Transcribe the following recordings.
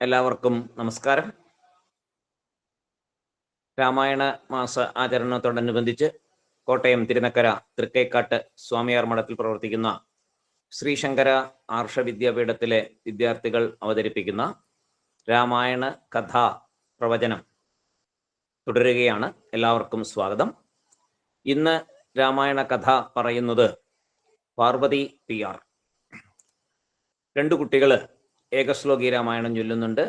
എല്ലാവർക്കും നമസ്കാരം. രാമായണ മാസ ആചരണത്തോടനുബന്ധിച്ച് കോട്ടയം തിരുനക്കര തൃക്കൈക്കാട്ട് സ്വാമിയാർ മഠത്തിൽ പ്രവർത്തിക്കുന്ന ശ്രീശങ്കര ആർഷ വിദ്യാപീഠത്തിലെ വിദ്യാർത്ഥികൾ അവതരിപ്പിക്കുന്ന രാമായണ കഥാ പ്രവചനം തുടരുകയാണ്. എല്ലാവർക്കും സ്വാഗതം. ഇന്ന് രാമായണ കഥ പറയുന്നത് പാർവതി പി ആർ. രണ്ടു കുട്ടികൾ ഏകശ്ലോകി രാമായണം ചൊല്ലുന്നുണ്ട്.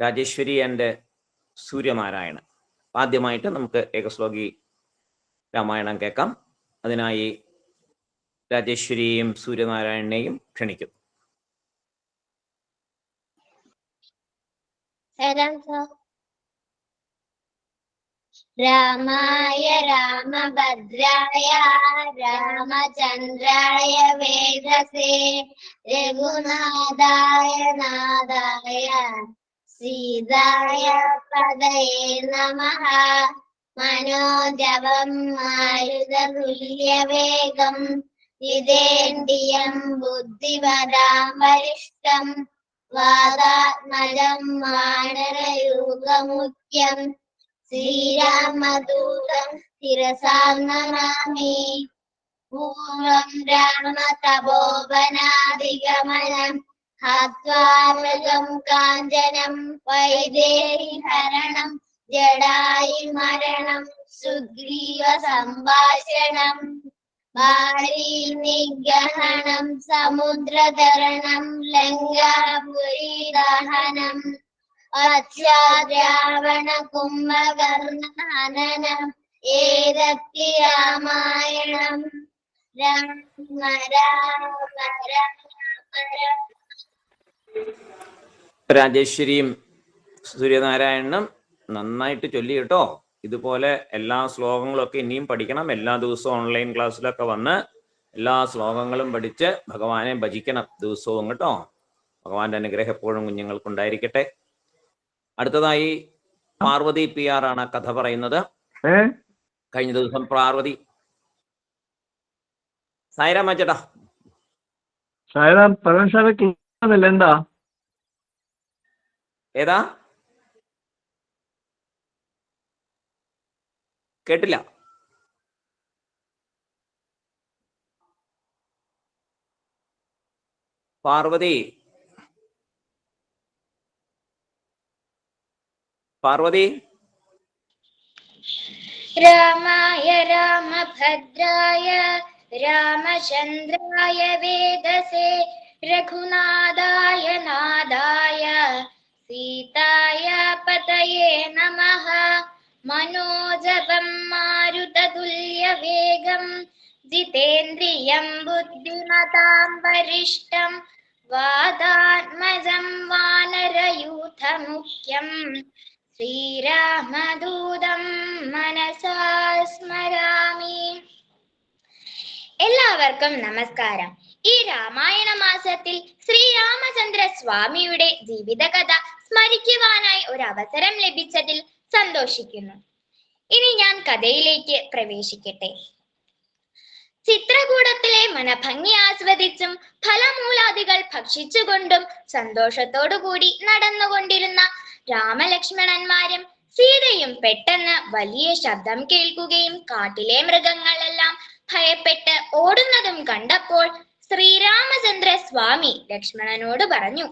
രാജേശ്വരി ആൻഡ് സൂര്യനാരായണ ആദ്യമായിട്ട് നമുക്ക് ഏകശ്ലോകി രാമായണം കേൾക്കാം. അതിനായി രാജേശ്വരിയെയും സൂര്യനാരായണനെയും സാർ രാമായ രാമഭദ്രായ രാമചന്ദ്രായ വേദസേ രഘുനാഥായ നാഥായ സീതായ പദയേ നമ. മനോജവം മാരുതതുല്യവേഗം ജിതേന്ദ്രിയം ബുദ്ധിവതാം വരിഷ്ടം വാദാത്മജം വാനരയൂപമുഖ്യം ശ്രീരാമദൂതം ശിരസാം നമാമി പൂർവം രാമ തപോവനാദിഗമനം ഹത്വാമൃഗം കാഞ്ചനം വൈദേഹി ഹരണം ജടായി മരണം സുഗ്രീവ സംഭാഷണം ഭാരീ നിഗ്രഹണം സമുദ്രതരണം ലങ്കാപുരി ദഹനം രാവണ കുംഭകർണഹനനം ഏതത്തി രാമായണം? രാമ രാമ രാമ രാമ. രാജേശ്വരിയും സൂര്യനാരായണനും നന്നായിട്ട് ചൊല്ലി കേട്ടോ. ഇതുപോലെ എല്ലാ ശ്ലോകങ്ങളും ഒക്കെ ഇനിയും പഠിക്കണം. എല്ലാ ദിവസവും ഓൺലൈൻ ക്ലാസ്സിലൊക്കെ വന്ന് എല്ലാ ശ്ലോകങ്ങളും പഠിച്ച് ഭഗവാനെ ഭജിക്കണം ദിവസവും കേട്ടോ. ഭഗവാന്റെ അനുഗ്രഹം എപ്പോഴും കുഞ്ഞുങ്ങൾക്ക് ഉണ്ടായിരിക്കട്ടെ അടുത്തതായി പാർവതി പി ആർ ആണ് കഥ പറയുന്നത്. കഴിഞ്ഞ ദിവസം പാർവതി. സായിരാം ചേട്ടാ. സായിരാം പരമശാല ക്ലിയർ എന്താ? ഏതാ? കേട്ടില്ല. പാർവതി പാർവതി രാമായ രാമഭദ്രായ രാമചന്ദ്രായ വേദസേ രഘുനാഥായ നാഥായ സീതായ പതയേ നമഃ മനോജവം മാരുതതുല്യവേഗം ജിതേന്ദ്രിയം ബുദ്ധിമതാം വരിഷ്ടം വാദാത്മജം വാനരയൂഥമുഖ്യം ശ്രീരാമദൂതം മനസാ സ്മരാമി. എല്ലാവർക്കും നമസ്കാരം. ഈ രാമായണ മാസത്തിൽ ശ്രീരാമചന്ദ്ര സ്വാമിയുടെ ജീവിതകഥ സ്മരിക്കുവാനായി ഒരു അവസരം ലഭിച്ചതിൽ സന്തോഷിക്കുന്നു. ഇനി ഞാൻ കഥയിലേക്ക് പ്രവേശിക്കട്ടെ. ചിത്രകൂടത്തിലെ മനഭംഗി ആസ്വദിച്ചും ഫലമൂലാദികൾ ഭക്ഷിച്ചുകൊണ്ടും സന്തോഷത്തോടുകൂടി നടന്നുകൊണ്ടിരുന്ന രാമലക്ഷ്മണന്മാരും സീതയും പെട്ടെന്ന് വലിയ ശബ്ദം കേൾക്കുകയും കാട്ടിലെ മൃഗങ്ങളെല്ലാം ഭയപ്പെട്ട് ഓടുന്നതും കണ്ടപ്പോൾ ശ്രീരാമചന്ദ്ര സ്വാമി ലക്ഷ്മണനോട് പറഞ്ഞു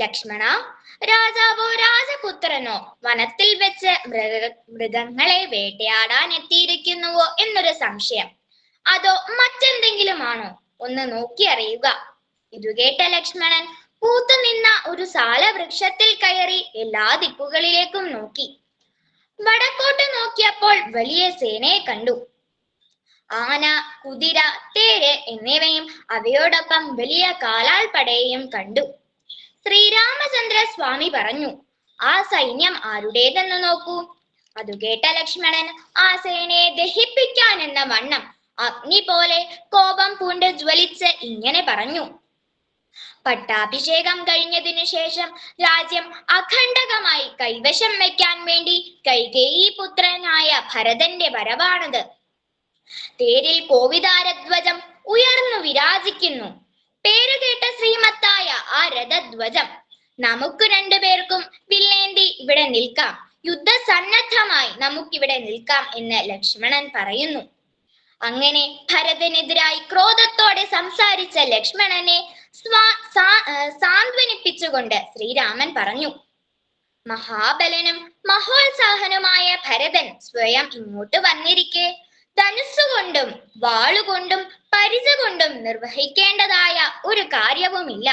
ലക്ഷ്മണ രാജാവോ രാജപുത്രനോ വനത്തിൽ വെച്ച് മൃഗ മൃഗങ്ങളെ വേട്ടയാടാൻ എത്തിയിരിക്കുന്നുവോ എന്നൊരു സംശയം. അതോ മറ്റെന്തെങ്കിലും ആണോ ഒന്ന് നോക്കി അറിയുക ഇത് കേട്ട ലക്ഷ്മണൻ പൂത്തുനിന്ന ഒരു സാല വൃക്ഷത്തിൽ കയറി എല്ലാ ദിക്കുകളിലേക്കും നോക്കി. വടക്കോട്ട് നോക്കിയപ്പോൾ വലിയ സേനയെ കണ്ടു. ആന കുതിര തേര് എന്നിവയും അവയോടൊപ്പം വലിയ കാലാൾ പടയെയും കണ്ടു. ശ്രീരാമചന്ദ്ര സ്വാമി പറഞ്ഞു ആ സൈന്യം ആരുടേതെന്ന് നോക്കൂ? അതു കേട്ട ലക്ഷ്മണൻ ആ സേനയെ ദഹിപ്പിക്കാൻ എന്ന വണ്ണം അഗ്നി പോലെ കോപം പൂണ്ട് ജ്വലിച്ച് ഇങ്ങനെ പറഞ്ഞു. പട്ടാഭിഷേകം കഴിഞ്ഞതിനു ശേഷം രാജ്യം അഖണ്ഡകമായി കൈവശം വയ്ക്കാൻ വേണ്ടി കൈകേയി പുത്രനായ ഭരതന്റെ വരവാണത്. തേരിൽ കോവിതാരധ്വജം ഉയർന്നു വിരാജിക്കുന്നു. പേരുകേട്ട ശ്രീമത്തായ ആ രഥധ്വജം. നമുക്ക് രണ്ടുപേർക്കും വില്ലേന്തി ഇവിടെ നിൽക്കാം. യുദ്ധസന്നദ്ധമായി നമുക്കിവിടെ നിൽക്കാം എന്ന് ലക്ഷ്മണൻ പറയുന്നു. അങ്ങനെ ഭരതനെതിരായി ക്രോധത്തോടെ സംസാരിച്ച ലക്ഷ്മണനെ സാന്ത്വനിപ്പിച്ചുകൊണ്ട് ശ്രീരാമൻ പറഞ്ഞു മഹാബലനും മഹോത്സാഹനുമായ ഭരതൻ സ്വയം ഇങ്ങോട്ട് വന്നിരിക്കെ. ധനുസ്സുകൊണ്ടും വാളുകൊണ്ടും പരിച കൊണ്ടും നിർവഹിക്കേണ്ടതായ ഒരു കാര്യവുമില്ല.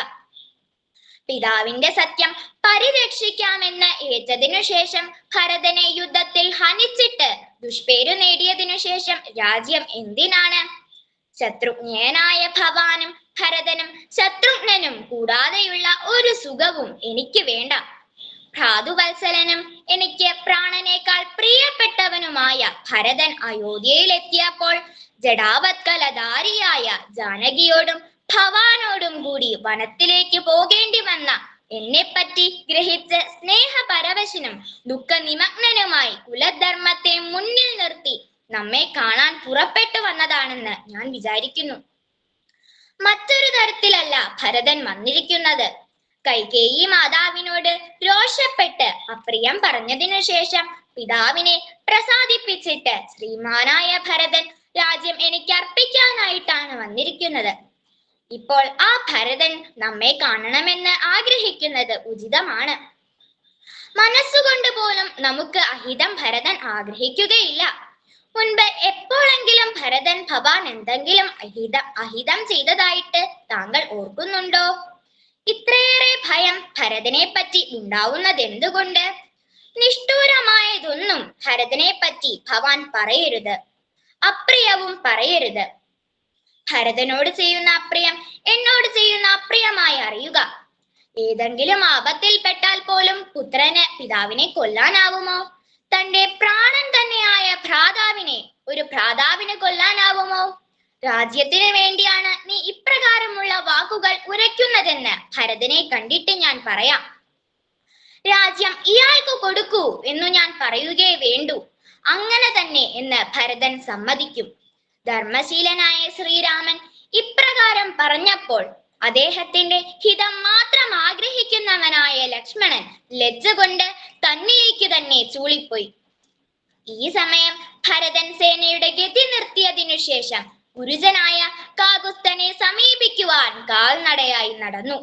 പിതാവിന്റെ സത്യം പരിരക്ഷിക്കാമെന്ന് ഏറ്റതിനു ശേഷം ഭരതനെ യുദ്ധത്തിൽ ഹനിച്ചിട്ട് ദുഷ്പേരു നേടിയതിനു ശേഷം രാജ്യം എന്തിനാണ്? ശത്രുജ്ഞനായ ഭവാനും ഭരതനും ശത്രുഘ്നനും കൂടാതെയുള്ള ഒരു സുഖവും എനിക്ക് വേണ്ട. ഭ്രാതുവത്സലനും എനിക്ക് പ്രാണനേക്കാൾ പ്രിയപ്പെട്ടവനുമായ ഭരതൻ അയോധ്യയിലെത്തിയപ്പോൾ ജഡാവത്കലധാരിയായ ജാനകിയോടും ഭവാനോടും കൂടി വനത്തിലേക്ക് പോകേണ്ടി വന്ന എന്നെപ്പറ്റി ഗ്രഹിച്ച സ്നേഹപരവശനും ദുഃഖനിമഗ്നനുമായി കുലധർമ്മത്തെ മുന്നിൽ നിർത്തി നമ്മെ കാണാൻ പുറപ്പെട്ടു വന്നതാണെന്ന് ഞാൻ വിചാരിക്കുന്നു. മറ്റൊരു തരത്തിലല്ല ഭരതൻ വന്നിരിക്കുന്നത്. കൈകേയി മാതാവിനോട് രോഷപ്പെട്ട് അപ്രിയം പറഞ്ഞതിനു ശേഷം പിതാവിനെ പ്രസാദിപ്പിച്ചിട്ട് ശ്രീമാനായ ഭരതൻ രാജ്യം എനിക്ക് അർപ്പിക്കാനായിട്ടാണ് വന്നിരിക്കുന്നത്. ഇപ്പോൾ ആ ഭരതൻ നമ്മെ കാണണമെന്ന് ആഗ്രഹിക്കുന്നത് ഉചിതമാണ്. മനസ്സുകൊണ്ട് പോലും നമുക്ക് അഹിതം ഭരതൻ ആഗ്രഹിക്കുകയില്ല. മുൻപ് എപ്പോഴെങ്കിലും ഭരതൻ ഭവാൻ എന്തെങ്കിലും അഹിത അഹിതം ചെയ്തതായിട്ട് താങ്കൾ ഓർക്കുന്നുണ്ടോ? ഇത്രയേറെ ഭയം ഭരതനെ പറ്റി ഉണ്ടാവുന്നത് എന്തുകൊണ്ട് നിഷ്ഠൂരമായതൊന്നും ഭരതനെ പറ്റി ഭവാൻ പറയരുത്. അപ്രിയവും പറയരുത്. ഭരതനോട് ചെയ്യുന്ന അപ്രിയം എന്നോട് ചെയ്യുന്ന അപ്രിയമായി അറിയുക. ഏതെങ്കിലും ആപത്തിൽ പെട്ടാൽ പോലും പുത്രന് പിതാവിനെ കൊല്ലാനാവുമോ? തന്റെ പ്രാണൻ തന്നെയായ ഭ്രാതാവിനെ ഒരു ഭ്രാതാവിനെ കൊല്ലാനാവുമോ? രാജ്യത്തിന് വേണ്ടിയാണ് നീ ഇപ്രകാരമുള്ള വാക്കുകൾ ഉരയ്ക്കുന്നതെന്ന് ഭരതനെ കണ്ടിട്ട് ഞാൻ പറയാം. രാജ്യം ഇയാൾക്ക് കൊടുക്കൂ എന്നു ഞാൻ പറയുകയേ വേണ്ടൂ. അങ്ങനെ തന്നെ എന്ന് ഭരതൻ സമ്മതിക്കും. ധർമ്മശീലനായ ശ്രീരാമൻ ഇപ്രകാരം പറഞ്ഞപ്പോൾ അദ്ദേഹത്തിന്റെ ഹിതം മാത്രം ആഗ്രഹിക്കുന്നവനായ ലക്ഷ്മണൻ ലജ്ജ കൊണ്ട് തന്നിലേക്ക് തന്നെ ചൂളിപ്പോയി. ഈ സമയം ഭരതൻ സേനയുടെ ഗതി നിർത്തിയതിനു ശേഷം ഗുരുജനായ കാകുസ്തനെ സമീപിക്കുവാൻ കാൽനടയായി നടന്നു.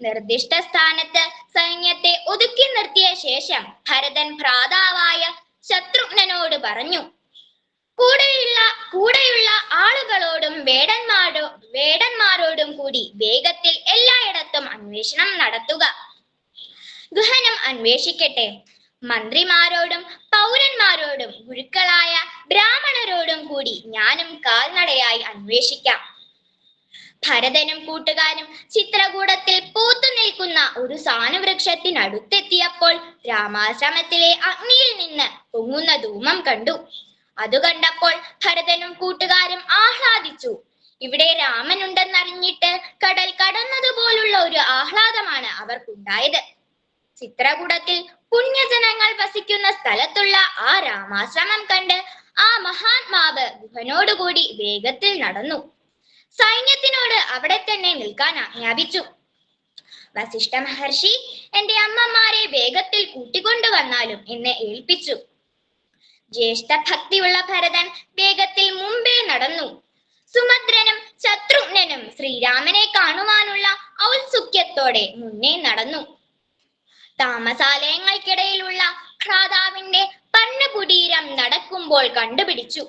നിർദ്ദിഷ്ട സ്ഥാനത്ത് സൈന്യത്തെ ഒതുക്കി നിർത്തിയ ശേഷം ഭരതൻ ഭ്രാതാവായ ശത്രുഘ്നനോട് പറഞ്ഞു കൂടെയുള്ള കൂടെയുള്ള ആളുകളോടും വേടന്മാരോ വേടന്മാരോടും കൂടി വേഗത്തിൽ എല്ലായിടത്തും അന്വേഷണം നടത്തുക. ഗുഹനം അന്വേഷിക്കട്ടെ. മന്ത്രിമാരോടും പൗരന്മാരോടും ഗുരുക്കളായ ബ്രാഹ്മണരോടും കൂടി ഞാനും കാൽനടയായി അന്വേഷിക്കാം. ഭരതനും കൂട്ടുകാരും ചിത്രകൂടത്തിൽ പൂത്തു നിൽക്കുന്ന ഒരു സാനുവൃക്ഷത്തിനടുത്തെത്തിയപ്പോൾ രാമാശ്രമത്തിലെ അഗ്നിയിൽ നിന്ന് പൊങ്ങുന്ന ധൂമം കണ്ടു. അത് കണ്ടപ്പോൾ ഭരതനും കൂട്ടുകാരും ആഹ്ലാദിച്ചു. ഇവിടെ രാമൻ രാമനുണ്ടെന്നറിഞ്ഞിട്ട് കടൽ കടന്നതുപോലുള്ള ഒരു ആഹ്ലാദമാണ് അവർക്കുണ്ടായത്. ചിത്രകൂടത്തിൽ പുണ്യജനങ്ങൾ വസിക്കുന്ന സ്ഥലത്തുള്ള ആ രാമാശ്രമം കണ്ട് ആ മഹാത്മാവ് ഗുഹനോടുകൂടി വേഗത്തിൽ നടന്നു. സൈന്യത്തിനോട് അവിടെ തന്നെ നിൽക്കാൻ ആജ്ഞാപിച്ചു. വസിഷ്ഠ മഹർഷി എന്റെ അമ്മമാരെ വേഗത്തിൽ കൂട്ടിക്കൊണ്ടുവന്നാലും എന്നെ ഏൽപ്പിച്ചു. ജ്യേഷ്ഠ ഭക്തിയുള്ള ഭരതൻ വേഗത്തിൽ മുമ്പേ നടന്നു. സുഭദ്രനും ശത്രുഘ്നനും ശ്രീരാമനെ കാണുവാനുള്ള ഔത്സുക്യത്തോടെ മുന്നേ നടന്നു. താമസാലയങ്ങൾക്കിടയിലുള്ള ഭ്രാതാവിന്റെ പർണകുടീരം നടക്കുമ്പോൾ കണ്ടുപിടിച്ചു.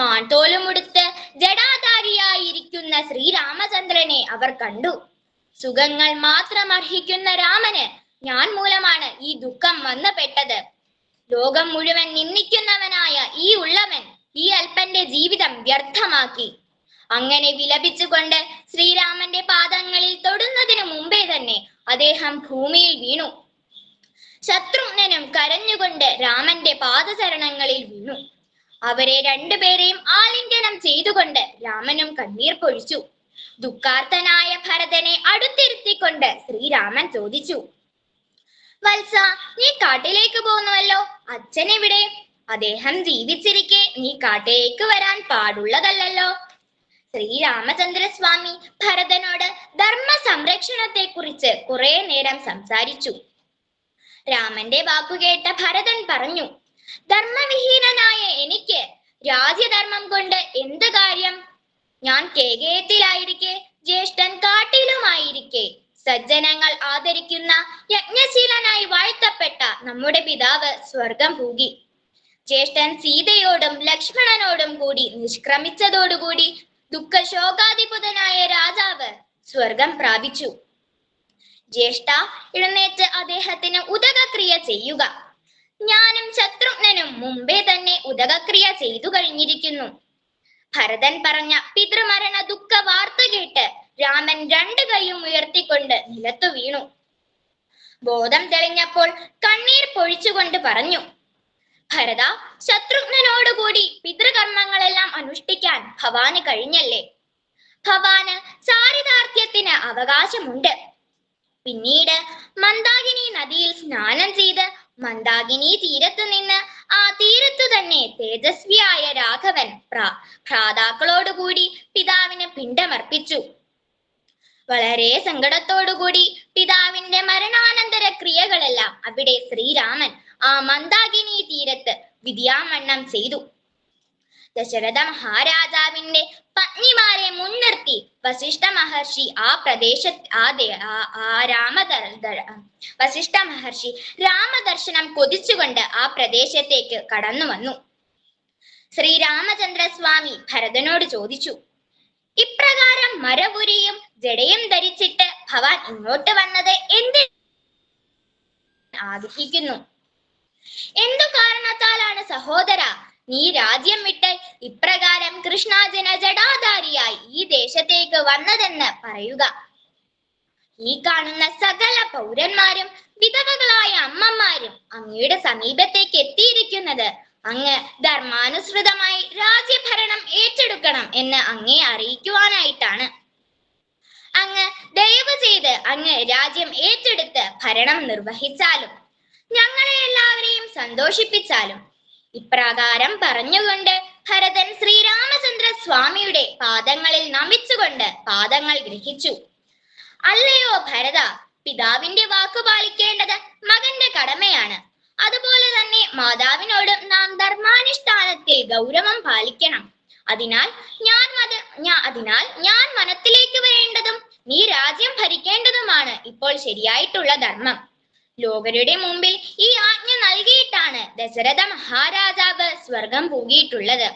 മാൻതോലുമുടുത്ത് ജടാധാരിയായിരിക്കുന്ന ശ്രീരാമചന്ദ്രനെ അവർ കണ്ടു. സുഖങ്ങൾ മാത്രം അർഹിക്കുന്ന രാമന് ഞാൻ മൂലമാണ് ഈ ദുഃഖം വന്നുപെട്ടത്. ലോകം മുഴുവൻ നിന്ദിക്കുന്നവനായ ഈ ഉള്ളവൻ ഈ അല്പന്റെ ജീവിതം വ്യർത്ഥമാക്കി. അങ്ങനെ വിലപിച്ചുകൊണ്ട് ശ്രീരാമന്റെ പാദങ്ങളിൽ തൊടുന്നതിനു മുമ്പേ തന്നെ അദ്ദേഹം ഭൂമിയിൽ വീണു. ശത്രുഘ്നും കരഞ്ഞുകൊണ്ട് രാമന്റെ പാദചരണങ്ങളിൽ വീണു. അവരെ രണ്ടുപേരെയും ആലിംഗനം ചെയ്തുകൊണ്ട് രാമനും കണ്ണീർ പൊഴിച്ചു. ദുഃഖാർത്തനായ ഭരതനെ അടുത്തിരുത്തിക്കൊണ്ട് ശ്രീരാമൻ ചോദിച്ചു വത്സ നീ കാട്ടിലേക്ക് പോകുന്നുവല്ലോ. അച്ഛൻ എവിടെ? അദ്ദേഹം ജീവിച്ചിരിക്കെ നീ കാട്ടിലേക്ക് വരാൻ പാടുള്ളതല്ലല്ലോ. ശ്രീരാമചന്ദ്രസ്വാമി ഭരതനോട് ധർമ്മ സംരക്ഷണത്തെ കുറിച്ച് കുറെ നേരം സംസാരിച്ചു. രാമന്റെ വാക്കുകേട്ട ഭരതൻ പറഞ്ഞു ധർമ്മവിഹീനനായ എനിക്ക് രാജ്യധർമ്മം കൊണ്ട് എന്ത് കാര്യം? ഞാൻ കേകയത്തിലായിരിക്കെ ജ്യേഷ്ഠൻ കാട്ടിലുമായിരിക്കെ. സജ്ജനങ്ങൾ ആദരിക്കുന്ന യജ്ഞശീലനായി വാഴ്ത്തപ്പെട്ട നമ്മുടെ പിതാവ് സ്വർഗം പൂകി ജ്യേഷ്ഠൻ സീതയോടും ലക്ഷ്മണനോടും കൂടി നിഷ്ക്രമിച്ചതോടുകൂടി ദുഃഖശോകാധിപതനായ രാജാവ് സ്വർഗം പ്രാപിച്ചു. ജ്യേഷ്ഠ എഴുന്നേറ്റ് അദ്ദേഹത്തിന് ഉദകക്രിയ ചെയ്യുക. ഞാനും ശത്രുഘ്നനും മുമ്പേ തന്നെ ഉദകക്രിയ ചെയ്തു കഴിഞ്ഞിരിക്കുന്നു. ഭരതൻ പറഞ്ഞ പിതൃമരണ ദുഃഖ വാർത്ത കേട്ട് രാമൻ രണ്ടു കൈയും ഉയർത്തിക്കൊണ്ട് നിലത്തു വീണു. ബോധം തെളിഞ്ഞപ്പോൾ കണ്ണീർ പൊഴിച്ചുകൊണ്ട് പറഞ്ഞു ഭരത ശത്രുഘ്നോടുകൂടി പിതൃകർമ്മങ്ങളെല്ലാം അനുഷ്ഠിക്കാൻ ഭവാന് കഴിഞ്ഞല്ലേ? ഭവാന് ചാരിതാർത്ഥ്യത്തിന് അവകാശമുണ്ട്. പിന്നീട് മന്ദാകിനി നദിയിൽ സ്നാനം ചെയ്ത് മന്ദാകിനി തീരത്തു നിന്ന് ആ തീരത്തു തന്നെ തേജസ്വിയായ രാഘവൻ പ്രാ ഭ്രാതാക്കളോടുകൂടി പിതാവിന് പിണ്ടമർപ്പിച്ചു വളരെ സങ്കടത്തോടുകൂടി പിതാവിന്റെ മരണാനന്തര ക്രിയകളെല്ലാം അവിടെ ശ്രീരാമൻ ആ മന്ദാകിനി തീരത്ത് വിദ്യാമണ്ണം ചെയ്തു. ദശരഥ മഹാരാജാവിന്റെ പത്നിമാരെ മുൻനിർത്തി വസിഷ്ഠ മഹർഷി ആ പ്രദേശ ആ ആ- വസിഷ്ഠ മഹർഷി രാമദർശനം കൊതിച്ചുകൊണ്ട് ആ പ്രദേശത്തേക്ക് കടന്നു വന്നു. ശ്രീരാമചന്ദ്ര സ്വാമി ഭരതനോട് ചോദിച്ചു ഇപ്രകാരം മരപുരിയും ജടയും ധരിച്ചിട്ട് ഭവാൻ ഇങ്ങോട്ട് വന്നത് എന്ത് ആഗ്രഹിക്കുന്നു. എന്തു കാരണത്താലാണ് സഹോദര നീ രാജ്യം ഇപ്രകാരം കൃഷ്ണാജന ജടാധാരിയായി ഈ ദേശത്തേക്ക് വന്നതെന്ന് പറയുക. ഈ കാണുന്ന സകല പൗരന്മാരും വിധവകളായ അമ്മമാരും അങ്ങയുടെ സമീപത്തേക്ക് എത്തിയിരിക്കുന്നത് അങ്ങ് ധർമാനുസൃതമായി രാജ്യഭരണം ഏറ്റെടുക്കണം എന്ന് അങ്ങേ അറിയിക്കുവാനായിട്ടാണ്. അങ്ങ് ദയവ് ചെയ്ത് അങ്ങ് രാജ്യം ഏറ്റെടുത്ത് ഭരണം നിർവഹിച്ചാലും ഞങ്ങളെ എല്ലാവരെയും സന്തോഷിപ്പിച്ചാലും ഇപ്രകാരം പറഞ്ഞുകൊണ്ട് ഭരതൻ ശ്രീരാമചന്ദ്ര സ്വാമിയുടെ പാദങ്ങളിൽ നമിച്ചുകൊണ്ട് പാദങ്ങൾ ഗ്രഹിച്ചു. അല്ലയോ ഭരത പിതാവിന്റെ വാക്കു പാലിക്കേണ്ടത് മകന്റെ കടമയാണ്. അതുപോലെ തന്നെ മാതാവിനോടും നാം ധർമാനുഷ്ഠാനത്തിൽ ഗൗരവം പാലിക്കണം. അതിനാൽ ഞാൻ മത അതിനാൽ ഞാൻ മനത്തിലേക്ക് വരേണ്ടതും നീ രാജ്യം ഭരിക്കേണ്ടതുമാണ് ഇപ്പോൾ ശരിയായിട്ടുള്ള ധർമ്മം. ലോകരുടെ മുമ്പിൽ ഈ ആജ്ഞ നൽകിയിട്ടാണ് ദശരഥ മഹാരാജാവ് സ്വർഗം പൂകിയിട്ടുള്ളത്.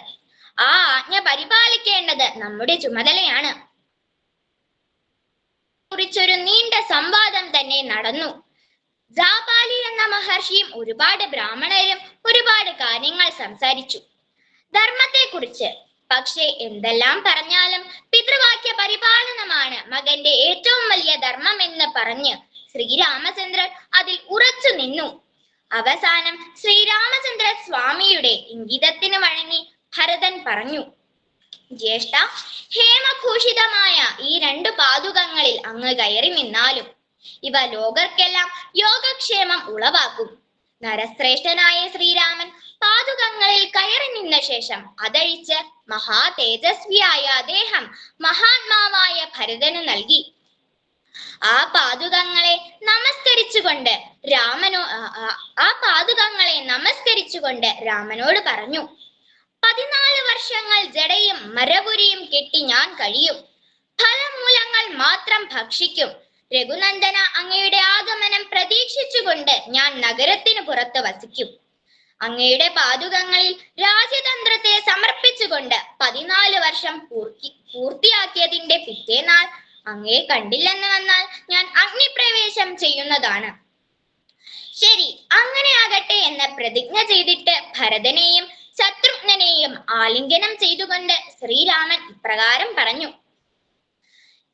ആ ആജ്ഞ പരിപാലിക്കേണ്ടത് നമ്മുടെ ചുമതലയാണ്. കുറിച്ചൊരു നീണ്ട സംവാദം തന്നെ നടന്നു. ജാപാലി എന്ന മഹർഷിയും ഒരുപാട് ബ്രാഹ്മണരും ഒരുപാട് കാര്യങ്ങൾ സംസാരിച്ചു. ധർമ്മത്തെ കുറിച്ച് പക്ഷേ എന്തെല്ലാം പറഞ്ഞാലും പിതൃവാക്യ പരിപാലനമാണ് മകന്റെ ഏറ്റവും വലിയ ധർമ്മം എന്ന് പറഞ്ഞ് ശ്രീരാമചന്ദ്രൻ അതിൽ ഉറച്ചു നിന്നു. അവസാനം ശ്രീരാമചന്ദ്ര സ്വാമിയുടെ ഇംഗിതത്തിന് വഴങ്ങി ഭരതൻ പറഞ്ഞു ജ്യേഷ്ഠ ഹേമഭൂഷിതമായ ഈ രണ്ടു പാതുകങ്ങളിൽ അങ്ങ് കയറി നിന്നാലും ഇവ ലോകർക്കെല്ലാം യോഗക്ഷേമം ഉളവാക്കും. നരശ്രേഷ്ഠനായ ശ്രീരാമൻ പാതുകങ്ങളിൽ കയറി നിന്ന ശേഷം അതഴിച്ച് മഹാ തേജസ്വിയായ അദ്ദേഹം മഹാത്മാവായ ഭരതന് നൽകി. ആ പാതുകങ്ങളെ നമസ്കരിച്ചുകൊണ്ട് രാമനോ ആ- പാതുകങ്ങളെ നമസ്കരിച്ചുകൊണ്ട് രാമനോട് പറഞ്ഞു പതിനാല് വർഷങ്ങൾ ജടയും മരപുരിയും കെട്ടി ഞാൻ കഴിയും. ഫലമൂലങ്ങൾ മാത്രം ഭക്ഷിക്കും. രഘുനന്ദന അങ്ങയുടെ ആഗമനം പ്രതീക്ഷിച്ചുകൊണ്ട് ഞാൻ നഗരത്തിന് പുറത്ത് വസിക്കും. അങ്ങയുടെ പാതുകങ്ങളിൽ രാജ്യതന്ത്രത്തെ സമർപ്പിച്ചുകൊണ്ട് പതിനാല് വർഷം പൂർത്തി പൂർത്തിയാക്കിയതിന്റെ പിറ്റേനാൾ അങ്ങയെ കണ്ടില്ലെന്ന് വന്നാൽ ഞാൻ അഗ്നിപ്രവേശം ചെയ്യുന്നതാണ്. ശരി അങ്ങനെ ആകട്ടെ എന്ന് പ്രതിജ്ഞ ചെയ്തിട്ട് ഭരതനെയും ശത്രുഘ്നെയും ആലിംഗനം ചെയ്തുകൊണ്ട് ശ്രീരാമൻ ഇപ്രകാരം പറഞ്ഞു.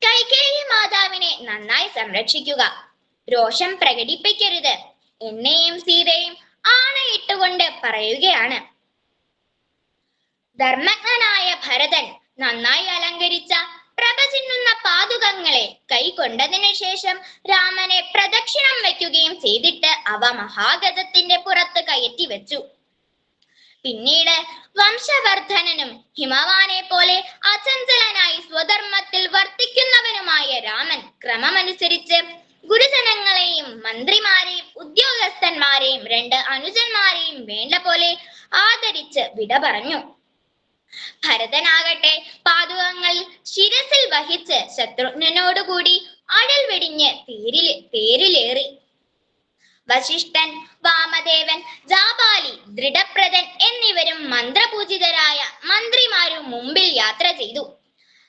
കൈകേയി മാതാവിനെ നന്നായി സംരക്ഷിക്കുക. രോഷം പ്രകടിപ്പിക്കരുത്. എന്നെയും സീതയും ആണയിട്ടുകൊണ്ട് പറയുകയാണ്. ധർമ്മജ്ഞനായ ഭരതൻ നന്നായി അലങ്കരിച്ച പ്രഭ ചിന്നുന്ന പാതുകങ്ങളെ കൈക്കൊണ്ടതിനു ശേഷം രാമനെ പ്രദക്ഷിണം വയ്ക്കുകയും ചെയ്തിട്ട് അവ മഹാഗജത്തിന്റെ പുറത്ത് കയറ്റി വെച്ചു. പിന്നീട് വംശവർദ്ധനനും ഹിമവാനെ പോലെ അചഞ്ചലനായി സ്വധർമ്മത്തിൽ വർത്തിക്കുന്നവനുമായ രാമൻ ക്രമമനുസരിച്ച് ഗുരുജനങ്ങളെയും മന്ത്രിമാരെയും ഉദ്യോഗസ്ഥന്മാരെയും രണ്ട് അനുജന്മാരെയും വേണ്ട പോലെ ആദരിച്ച് വിട പറഞ്ഞു. ഭരതനാകട്ടെ ശിരസിൽ വഹിച്ച് ശത്രുഘ്നോടുകൂടി അഴൽ വെടിഞ്ഞ് തേരിൽ തേരിലേറി. വശിഷ്ഠൻ വാമദേവൻ ജാബാലി ദൃഢപ്രദൻ എന്നിവരും മന്ത്രപൂജിതരായ മന്ത്രിമാരും മുമ്പിൽ യാത്ര ചെയ്തു.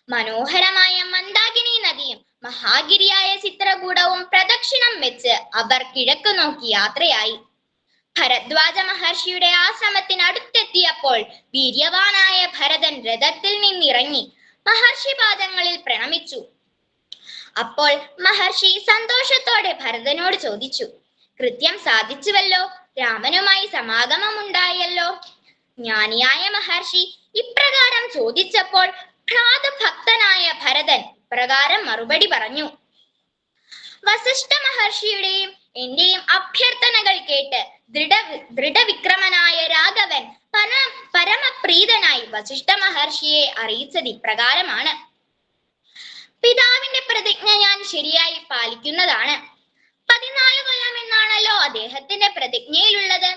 മനോഹരമായ മന്ദാകിനി നദിയും മഹാഗിരിയായ ചിത്രകൂടവും പ്രദക്ഷിണം വെച്ച് അവർ കിഴക്ക് നോക്കി യാത്രയായി. ഭരദ്വാജ മഹർഷിയുടെ ആശ്രമത്തിനടുത്തെത്തിയപ്പോൾ വീര്യവാനായ ഭരതൻ രഥത്തിൽ നിന്നിറങ്ങി മഹർഷി പാദങ്ങളിൽ പ്രണമിച്ചു. അപ്പോൾ മഹർഷി സന്തോഷത്തോടെ ഭരതനോട് ചോദിച്ചു കൃത്യം സാധിച്ചുവല്ലോ? രാമനുമായി സമാഗമമുണ്ടായല്ലോ? ജ്ഞാനിയായ മഹർഷി ഇപ്രകാരം ചോദിച്ചപ്പോൾ ഭ്രാതഭക്തനായ ഭരതൻ പ്രകാരം മറുപടി പറഞ്ഞു. വസിഷ്ഠ മഹർഷിയുടെയും എന്റെയും അഭ്യർത്ഥനകൾ കേട്ട് ദൃഢ ദൃഢവിക്രമനായ രാഘവൻ പര പരമപ്രീതനായി വസിഷ്ഠ മഹർഷിയെ അറിയിച്ചത് ഇപ്രകാരമാണ്. പിതാവിന്റെ പ്രതിജ്ഞ ഞാൻ ശരിയായി പാലിക്കുന്നതാണ്. പതിനാല് കൊല്ലം എന്നാണല്ലോ അദ്ദേഹത്തിന്റെ പ്രതിജ്ഞയിലുള്ളത്.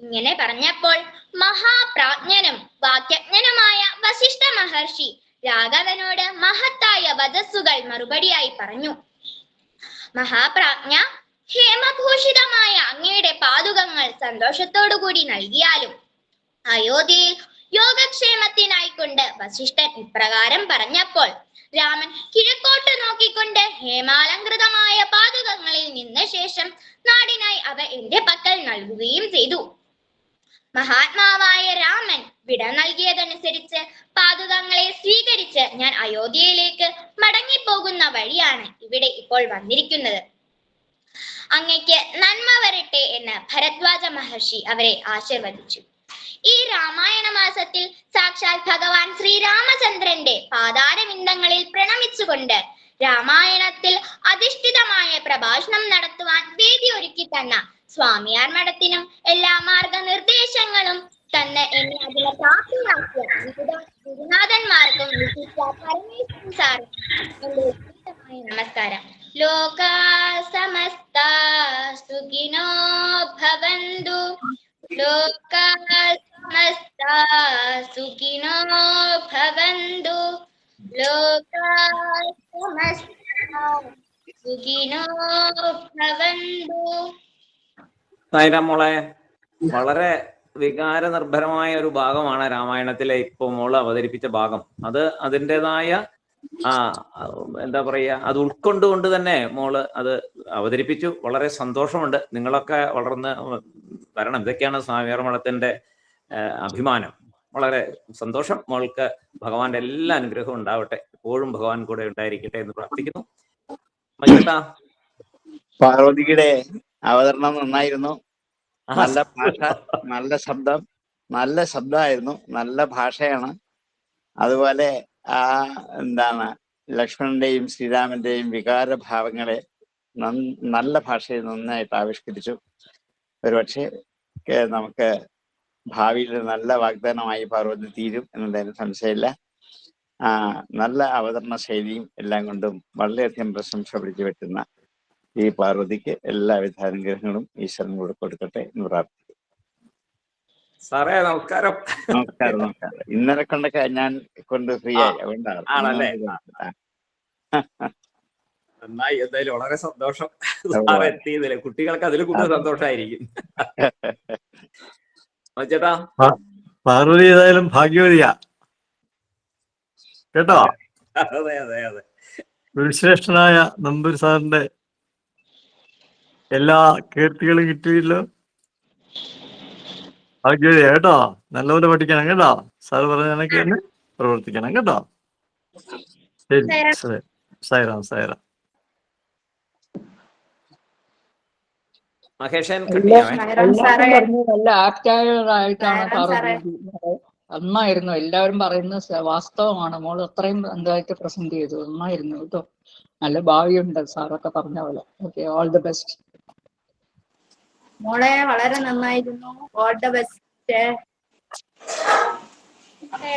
ഇങ്ങനെ പറഞ്ഞപ്പോൾ മഹാപ്രാജ്ഞനും വാക്യജ്ഞനുമായ വസിഷ്ഠ മഹർഷി രാഘവനോട് മഹത്തായ വധസ്സുകൾ മറുപടിയായി പറഞ്ഞു. മഹാപ്രാജ്ഞ ഹേമഭൂഷിതമായ അങ്ങയുടെ പാതുകങ്ങൾ സന്തോഷത്തോടുകൂടി നൽകിയാലും അയോധ്യയിൽ യോഗക്ഷേമത്തിനായിക്കൊണ്ട് വസിഷ്ഠൻ ഇപ്രകാരം പറഞ്ഞപ്പോൾ രാമൻ കിഴക്കോട്ട് നോക്കിക്കൊണ്ട് ഹേമാലങ്കൃതമായ പാതുകങ്ങളിൽ നിന്ന ശേഷം നാടിനായി അവ എന്റെ പക്കൽ നൽകുകയും ചെയ്തു. മഹാത്മാവായ രാമൻ വിട നൽകിയതനുസരിച്ച് പാതുകങ്ങളെ സ്വീകരിച്ച് ഞാൻ അയോധ്യയിലേക്ക് മടങ്ങിപ്പോകുന്ന വഴിയാണ് ഇവിടെ ഇപ്പോൾ വന്നിരിക്കുന്നത്. അങ്ങയ്ക്ക് നന്മ വരട്ടെ എന്ന് ഭരദ്വാജ മഹർഷി അവരെ ആശീർവദിച്ചു. ഈ രാമായണ മാസത്തിൽ സാക്ഷാൽ ഭഗവാൻ ശ്രീരാമചന്ദ്രന്റെ പാതാരവിന്ദങ്ങളിൽ പ്രണമിച്ചുകൊണ്ട് രാമായണത്തിൽ അധിഷ്ഠിതമായ പ്രഭാഷണം നടത്തുവാൻ വേദി ഒരുക്കി തന്ന സ്വാമിയാർ മഠത്തിനും എല്ലാ മാർഗനിർദ്ദേശങ്ങളും തന്നെ എന്നെ അതിനെ പ്രാപ്തിയാക്കിയ വിവിധ ഗുരുനാഥന്മാർക്കും പരമേശ്വരൻ സാറും നമസ്കാരം. ലോകാ സമസ്ത സുഖിനോ ഭവന്തു സുഖിനോ ഭവന്തു മോളെ വളരെ വികാര നിർഭരമായ ഒരു ഭാഗമാണ് രാമായണത്തിലെ ഇപ്പൊ മോൾ അവതരിപ്പിച്ച ഭാഗം. അത് അതിന്റെതായ ആ എന്താ പറയുക അത് ഉൾക്കൊണ്ടുകൊണ്ട് തന്നെ മോൾ അത് അവതരിപ്പിച്ചു. വളരെ സന്തോഷമുണ്ട്. നിങ്ങളൊക്കെ വളർന്ന് വരണം. ഇതൊക്കെയാണ് സ്വാമിയാർ മഠത്തിന്റെ അഭിമാനം. വളരെ സന്തോഷം. മോൾക്ക് ഭഗവാന്റെ എല്ലാ അനുഗ്രഹവും ഉണ്ടാവട്ടെ. എപ്പോഴും ഭഗവാൻ കൂടെ ഉണ്ടായിരിക്കട്ടെ എന്ന് പ്രാർത്ഥിക്കുന്നു. പാർവതിയുടെ അവതരണം നന്നായിരുന്നു. നല്ല ഭാഷ നല്ല ശബ്ദം. നല്ല ശബ്ദമായിരുന്നു. നല്ല ഭാഷയാണ്. അതുപോലെ ആ എന്താണ് ലക്ഷ്മണന്റെയും ശ്രീരാമന്റെയും വികാരഭാവങ്ങളെ ഭാവങ്ങളെ നല്ല ഭാഷയിൽ നന്നായിട്ട് ആവിഷ്കരിച്ചു. ഒരുപക്ഷെ നമുക്ക് ഭാവിയിൽ നല്ല വാഗ്ദാനമായി പാർവതി തീരും എന്നുള്ളതിന് സംശയമില്ല. ആ നല്ല അവതരണ ശൈലിയും എല്ലാം കൊണ്ടും വളരെയധികം പ്രശംസ പിടിച്ചു പറ്റുന്ന ഈ പാർവതിക്ക് എല്ലാവിധ അനുഗ്രഹങ്ങളും ഈശ്വരൻ കൂടെ കൊടുക്കട്ടെ എന്ന് പ്രാർത്ഥിക്കുന്നു. സാറേ നമസ്കാരം. നമസ്കാരം നമസ്കാരം. ഇന്നലെ കൊണ്ടൊക്കെ ഞാൻ കൊണ്ട് ഫ്രീ ആയി. അതുകൊണ്ടാണ്. ആണല്ലേ? നന്നായി. എന്തായാലും വളരെ സന്തോഷം. സാർ എത്തിയതിൽ. കുട്ടികൾക്ക് അതിൽ കൂടുതൽ സന്തോഷമായിരിക്കും ചേട്ടാ. പാർവതി ഏതായാലും ഭാഗ്യവതിയാ. കേട്ടോ? അതെ അതെ അതെ. ഗുരുശ്രേഷ്ഠനായ നമ്പൂരി സാറിന്റെ എല്ലാ കീർത്തികളും കിട്ടിയല്ലോ. കേട്ടോ. നല്ലപോലെ പഠിക്കണം കേട്ടോ. സാർ പറഞ്ഞ കണക്ക് തന്നെ പ്രവർത്തിക്കണം കേട്ടോ. ശരി ശരി. സായിറാം സായിറാം. മഹേഷൻ നല്ല എല്ലാവരും പറയുന്നത് വാസ്തവമാണ്. മോൾ അത്രയും എന്തായിട്ട് പ്രസന്റ് ചെയ്തു. നന്നായിരുന്നു കേട്ടോ. നല്ല ഭാവിയുണ്ട്. സാറൊക്കെ പറഞ്ഞ പോലെ. ഓക്കെ ഓൾ ദി ബെസ്റ്റ് മോളെ വളരെ നന്നായിരുന്നു. ഓൾ ദ ബെസ്റ്റ് സാറേ